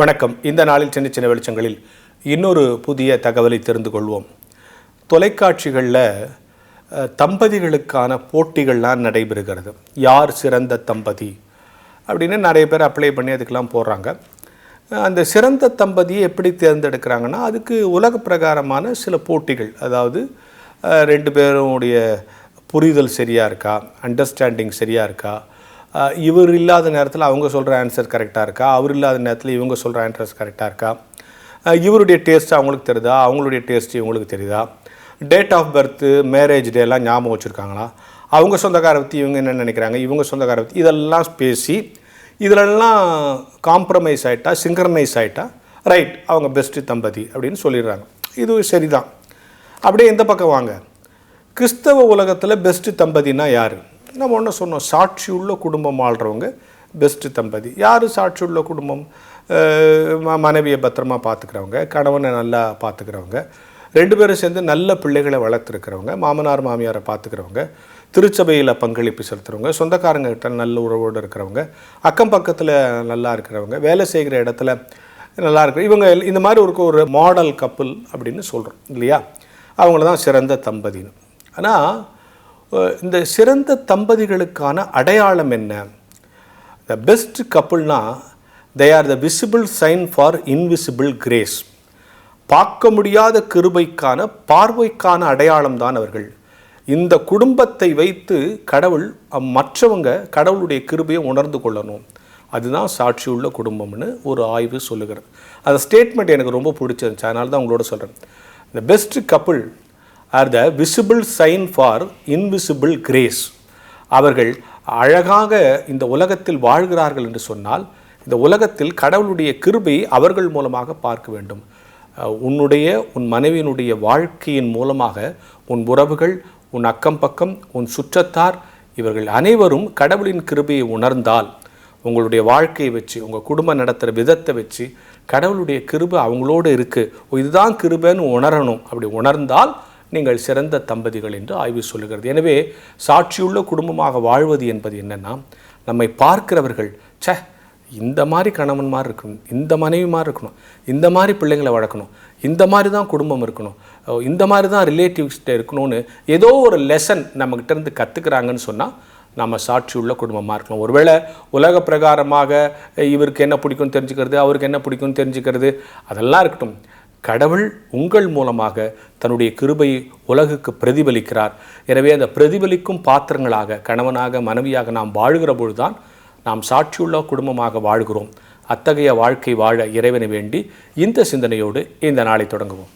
வணக்கம். இந்த நாளில் சின்ன சின்ன வெளிச்சங்களில் இன்னொரு புதிய தகவலை தெரிந்து கொள்வோம். தொலைக்காட்சிகளில் தம்பதிகளுக்கான போட்டிகள்லாம் நடைபெறுகிறது. யார் சிறந்த தம்பதி அப்படின்னு நிறைய பேர் அப்ளை பண்ணி அதுக்கெல்லாம் போடுறாங்க. அந்த சிறந்த தம்பதியை எப்படி தேர்ந்தெடுக்கிறாங்கன்னா அதுக்கு உலக பிரகாரமான சில போட்டிகள். அதாவது ரெண்டு பேருடைய புரிதல் சரியாக இருக்கா? அண்டர்ஸ்டாண்டிங் சரியாக இருக்கா? இவர் இல்லாத நேரத்தில் அவங்க சொல்கிற ஆன்சர் கரெக்டாக இருக்கா? அவர் இல்லாத நேரத்தில் இவங்க சொல்கிற ஆன்சர்ஸ் கரெக்டாக இருக்கா? இவருடைய டேஸ்ட் அவங்களுக்கு தெரியுதா? அவங்களுடைய டேஸ்ட் இவங்களுக்கு தெரியுதா? Date of birth marriage day எல்லாம் ஞாபகம் வச்சுருக்காங்களா? அவங்க சொந்தக்கார பற்றி இவங்க என்ன நினைக்கிறாங்க? இவங்க சொந்தக்காரை பற்றி இதெல்லாம் பேசி இதிலெல்லாம் காம்ப்ரமைஸ் ஆகிட்டா சிங்கரனைஸ் ஆகிட்டா ரைட் அவங்க பெஸ்ட்டு தம்பதி அப்படின்னு சொல்லிடுறாங்க. இது சரிதான். அப்படியே எந்த பக்கம் வாங்க. கிறிஸ்தவ உலகத்தில் பெஸ்ட்டு தம்பதினா யார்? நம்ம ஒன்று சொன்னோம் சாட்சி உள்ள குடும்பம் ஆள்றவங்க பெஸ்ட்டு தம்பதி. யார் சாட்சி உள்ள குடும்பம்? மனைவியை பத்திரமா பார்த்துக்கிறவங்க கணவனை நல்லா பார்த்துக்கிறவங்க ரெண்டு பேரும் சேர்ந்து நல்ல பிள்ளைகளை வளர்த்துருக்கிறவங்க மாமனார் மாமியாரை பார்த்துக்கிறவங்க திருச்சபையில் பங்களிப்பு செலுத்துகிறவங்க சொந்தக்காரங்ககிட்ட நல்ல உறவோடு இருக்கிறவங்க அக்கம் பக்கத்தில் நல்லா இருக்கிறவங்க வேலை செய்கிற இடத்துல நல்லா இருக்கு இவங்க இந்த மாதிரி ஒரு ஒரு மாடல் கப்பல் அப்படின்னு சொல்கிறோம் இல்லையா? அவங்கள தான் சிறந்த தம்பதின்னு. ஆனால் இந்த சிறந்த தம்பதிகளுக்கான அடையாளம் என்ன? The best கப்புள்னா they are the visible sign for invisible grace பார்க்க முடியாத கிருபைக்கான பார்வைக்கான அடையாளம் தான் அவர்கள். இந்த குடும்பத்தை வைத்து கடவுள் மற்றவங்க கடவுளுடைய கிருபையை உணர்ந்து கொள்ளணும். அதுதான் சாட்சியுள்ள குடும்பம்னு ஒரு ஆய்வு சொல்லுகிறது. அந்த ஸ்டேட்மெண்ட் எனக்கு ரொம்ப பிடிச்சிருந்துச்சு. அதனால தான் உங்களோட சொல்கிறேன் இந்த best couple are the visible sign for invisible grace அவர்கள் அழகாக இந்த உலகத்தில் வாழ்கிறார்கள் என்று சொன்னால் இந்த உலகத்தில் கடவுளுடைய கிருபை அவர்கள் மூலமாக பார்க்க வேண்டும். உன்னுடைய உன் மனைவியினுடைய வாழ்க்கையின் மூலமாக உன் உறவுகள் உன் அக்கம் பக்கம் உன் சுற்றத்தார் இவர்கள் அனைவரும் கடவுளின் கிருபையை உணர்ந்தால் உங்களுடைய வாழ்க்கையை வச்சு உங்கள் குடும்பம் நடத்துகிற விதத்தை வச்சு கடவுளுடைய கிருபை அவங்களோடு இருக்குது இதுதான் கிருபைன்னு உணரணும். அப்படி உணர்ந்தால் நீங்கள் சிறந்த தம்பதிகள் என்று ஆய்வு சொல்லுகிறது. எனவே சாட்சியுள்ள குடும்பமாக வாழ்வது என்பது என்னன்னா நம்மை பார்க்கிறவர்கள் ச்சே இந்த மாதிரி கணவன் மாதிரி இருக்கணும் இந்த மனைவி மாதிரி இருக்கணும் இந்த மாதிரி பிள்ளைங்களை வளர்க்கணும் இந்த மாதிரி தான் குடும்பம் இருக்கணும் இந்த மாதிரி தான் ரிலேட்டிவ்ஸ்கிட்ட இருக்கணும்னு ஏதோ ஒரு லெசன் நம்மகிட்டேருந்து கற்றுக்கிறாங்கன்னு சொன்னால் நம்ம சாட்சியுள்ள குடும்பமாக இருக்கணும் ஒருவேளை உலக பிரகாரமாக இவருக்கு என்ன பிடிக்கும்னு தெரிஞ்சுக்கிறது அவருக்கு என்ன பிடிக்கும்னு தெரிஞ்சுக்கிறது அதெல்லாம் இருக்கட்டும். கடவுள் உங்கள் மூலமாக தன்னுடைய கிருபையை உலகுக்கு பிரதிபலிக்கிறார். எனவே அந்த பிரதிபலிக்கும் பாத்திரங்களாக கணவனாக மனைவியாக நாம் வாழ்கிற பொழுதுதான் நாம் சாட்சியுள்ள குடும்பமாக வாழ்கிறோம். அத்தகைய வாழ்க்கை வாழ இறைவனை வேண்டி இந்த சிந்தனையோடு இந்த நாளை தொடங்குவோம்.